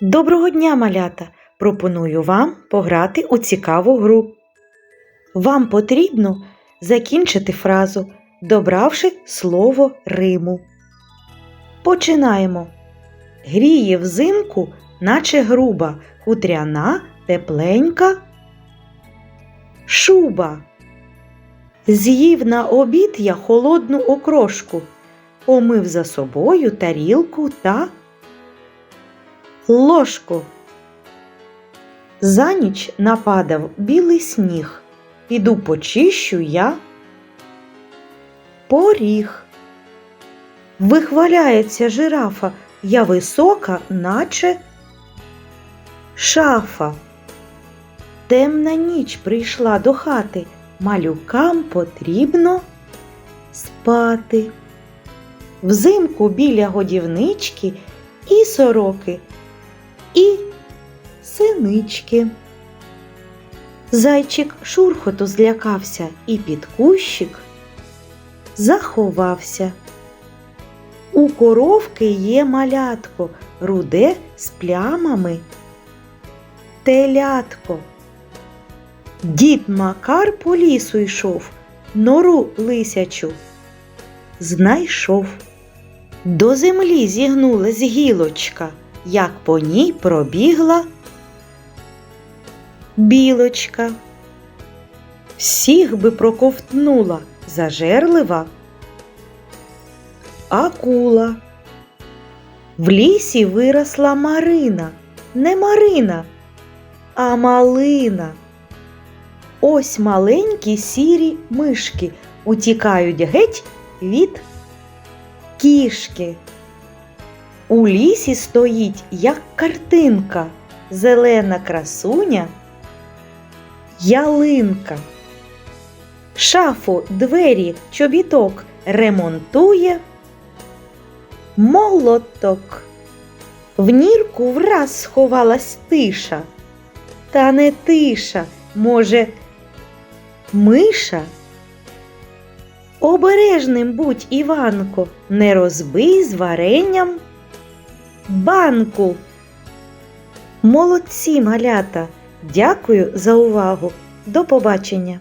Доброго дня, малята! Пропоную вам пограти у цікаву гру. Вам потрібно закінчити фразу, добравши слово Риму. Починаємо. Гріє взимку, наче груба, хутряна, тепленька. Шуба. З'їв на обід я холодну окрошку, помив за собою тарілку та ложку. За ніч нападав білий сніг. Піду почищу я поріг. Вихваляється жирафа, я висока, наче шафа. Темна ніч прийшла до хати, малюкам потрібно спати. Взимку біля годівнички і сороки, і синички. Зайчик шурхоту злякався і під кущик заховався. У коровки є малятко, руде з плямами. Телятко. Дід Макар по лісу йшов, нору лисячу. Знайшов. До землі зігнулась гілочка, як по ній пробігла білочка. Всіх би проковтнула зажерлива акула. В лісі виросла Марина, не Марина, а малина. Ось маленькі сірі мишки утікають геть від кішки. У лісі стоїть, як картинка, зелена красуня, ялинка. Шафу, двері, чобіток ремонтує молоток. В нірку враз сховалась тиша, та не тиша, може, миша. Обережним будь, Іванко, не розбий з варенням банку. Молодці, малята! Дякую за увагу. До побачення!